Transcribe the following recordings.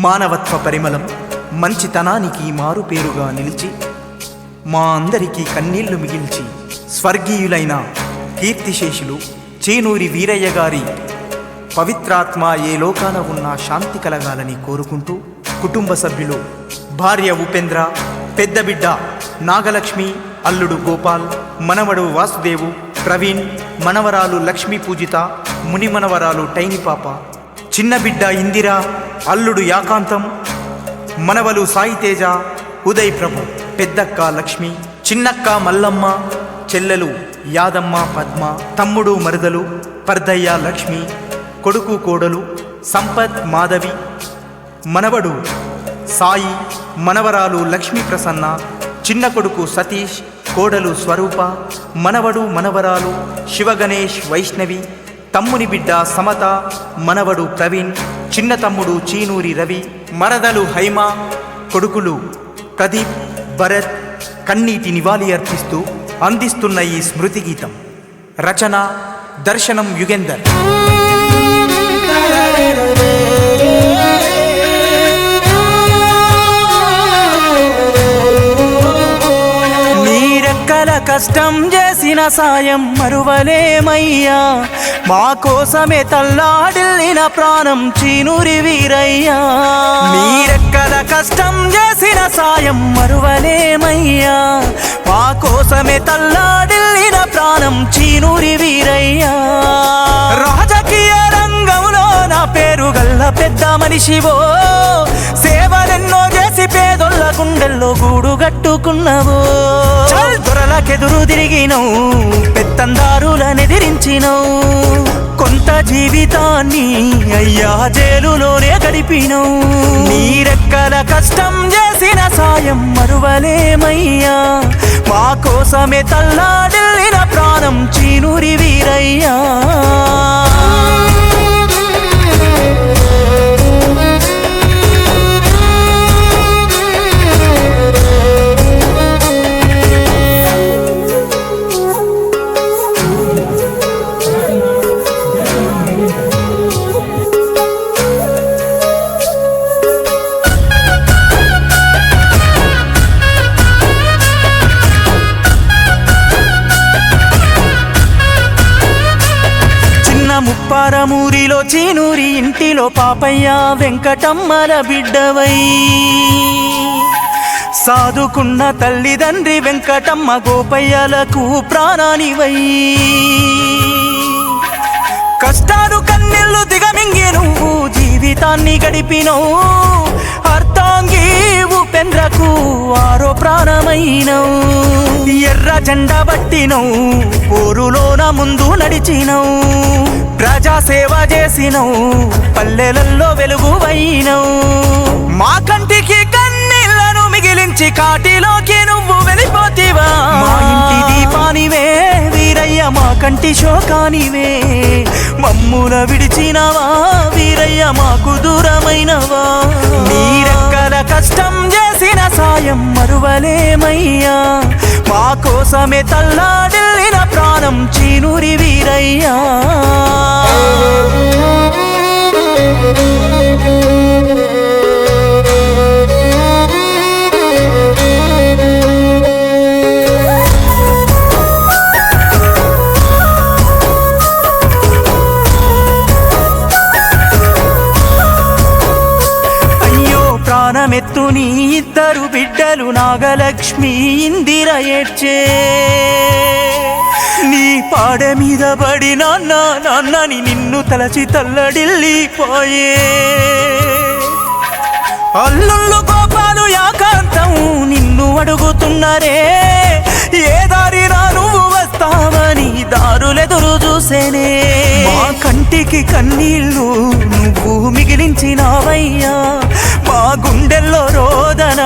మానవత్వ పరిమళం మంచితనానికి మారు పేరుగా నిలిచి మా అందరికీ కన్నీళ్ళు మిగిల్చి స్వర్గీయులైన కీర్తిశేషులు చేనూరి వీరయ్య గారి పవిత్రాత్మ ఏ లోకాన ఉన్న శాంతి కలగాలని కోరుకుంటూ కుటుంబ సభ్యులు భార్య ఉపేంద్ర పెద్ద బిడ్డ నాగలక్ష్మి అల్లుడు గోపాల్ మనవడు వాసుదేవు ప్రవీణ్ మనవరాలు లక్ష్మీ పూజిత మునిమనవరాలు టైని పాప చిన్న బిడ్డ ఇందిర అల్లుడు యాకాంతం మనవలు సాయితేజ ఉదయ్ ప్రభు పెద్దక్క లక్ష్మి చిన్నక్క మల్లమ్మ చెల్లెలు యాదమ్మ పద్మ తమ్ముడు మరుదలు పర్దయ్య లక్ష్మి కొడుకు కోడలు సంపత్ మాధవి మనవడు సాయి మనవరాలు లక్ష్మీ ప్రసన్న చిన్న కొడుకు సతీష్ కోడలు స్వరూప మనవడు మనవరాలు శివగణేష్ వైష్ణవి తమ్ముని బిడ్డ సమత మనవడు ప్రవీణ్ చిన్న తమ్ముడు చీనూరి రవి మరదలు హైమ కొడుకులు ప్రదీప్ భరత్ కన్నీటి నివాళి అర్పిస్తూ అందిస్తున్న ఈ స్మృతి గీతం. రచన దర్శనం యుగేందర్. కష్టం చేసిన సాయం మరువలేమయ్యా. మా కోసమే తల్లాడిల్లిన ప్రాణం చీనురి వీరయ్యా. మీరెక్కడ కష్టం చేసిన సాయం మరువలేమయ్యా. మా కోసమే తల్లాడిల్లిన ప్రాణం చీనురి వీరయ్యా. రాజకీయ రంగంలో నా పేరు గల్ల పెద్ద మనిషివో. సేవలెన్నో చేసి పేదొల్ల గుండెల్లో గూడు కట్టుకున్నవో. దొరలకెదురు తిరిగినవు పెత్తందారులనెదిరించినవు. కొంత జీవితాన్ని అయ్యా జైలులోనే గడిపినవు. నీరెక్కల కష్టం చేసిన సాయం మరువలేమయ్యా. మా కోసమే తల్లాడిల్లిన ప్రాణం చీనూరి వీరయ్యా. ముప్పారమూరిలో చీనూరి ఇంటిలో పాపయ్య వెంకటమ్మల బిడ్డవై. సాదుకున్న తల్లిదండ్రి వెంకటమ్మ గోపయ్యలకు ప్రాణానివై. కష్టాలు కన్నెళ్ళు దిగమింగి నువ్వు జీవితాన్ని గడిపినవు. అర్థాంగీవు పెండ్రకు ఆరో ప్రాణమైనవు. ఎర్ర జెండా పట్టినవు పోరులోన ముందు నడిచినవు. ప్రజా సేవ చేసినవు పల్లెలలో వెలుగువైనవు మా కంటికి కన్నీళ్ళను మిగిలించి కాటిలోకి నువ్వు వెళ్ళిపోతీవా. మా ఇంటి దీపానివే వీరయ్య మా కంటి శోకానివే. మమ్ముల విడిచినవా వీరయ్య మాకు దూరమైనవా. నీరెక్కల కష్టం చేసిన సాయం మరువలేమయ్యా. మా కోసమే తల్లాడే ప్రాణం చీనూరి వీరయ్యా. అయ్యో ప్రాణమెత్తు నీ ఇద్దరు బిడ్డలు నాగలక్ష్మి ఇందిర ఏడ్చే. నీ పాడ మీద పడి నాన్న నాన్నని నిన్ను తలచి తల్లడిల్లిపోయే అల్లుళ్ళు కోపాలు యాకాంతం నిన్ను అడుగుతున్నారే. ఏ దారి నువ్వు వస్తావని దారులెదురు చూసేనే. మా కంటికి కన్నీళ్ళు నువ్వు మిగిలించినావయ్యా. మా గుండెల్లో రోదన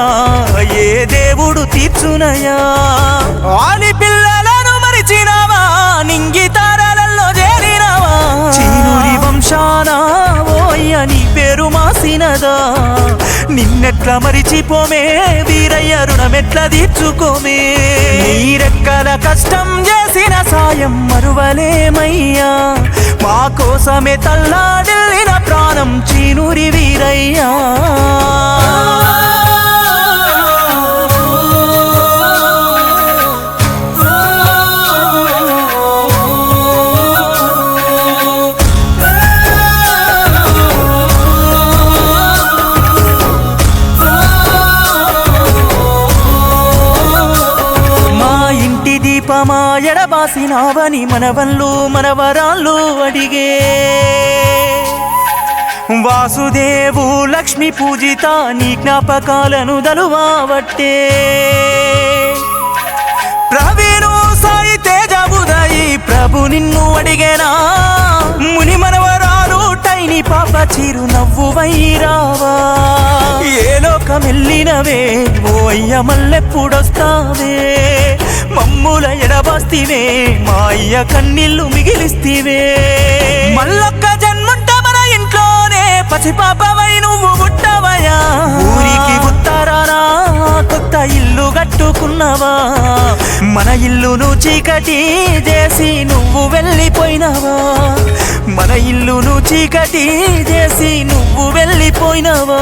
ఏ దేవుడు తీర్చునయా ఆలి పేరు నిన్నెట్లా మరిచిపోమే? వీరయ్య రుణమెట్లా తీర్చుకోమే? నీరెక్కల కష్టం చేసిన సాయం మరువలేమయ్యా? మా కోసమే తల్లాడిల్లిన ప్రాణం చీనూరి వీరయ్యా. ఎడబాసినావని మనవన్లు మనవరాళ్ళు అడిగే. వాసుదేవు లక్ష్మి పూజిత నీ జ్ఞాపకాలను దలువావట్టే. ప్రవీణు సాయి తేజ ఉదయి ప్రభు నిన్ను అడిగేనా? ముని మనవరాలు టైని పాప చిరు నవ్వు వైరావా? ఏ లోకమెల్లినవే ఓ అయ్య మల్లెప్పుడొస్తావే మమ్ముల ఎడబాస్తివే మా అయ్య కన్నీళ్ళు మిగిలిస్తివే. మల్లొక్క జన్ముంట మన ఇంట్లోనే పసిపాపవై నువ్వు పుట్టవయా ఊరికి ఉత్తరానా కొత్త ఇల్లు కట్టుకున్నావా. మన ఇల్లును చీకటి చేసి నువ్వు వెళ్ళిపోయినావా. మన ఇల్లును చీకటి చేసి నువ్వు వెళ్ళిపోయినావా.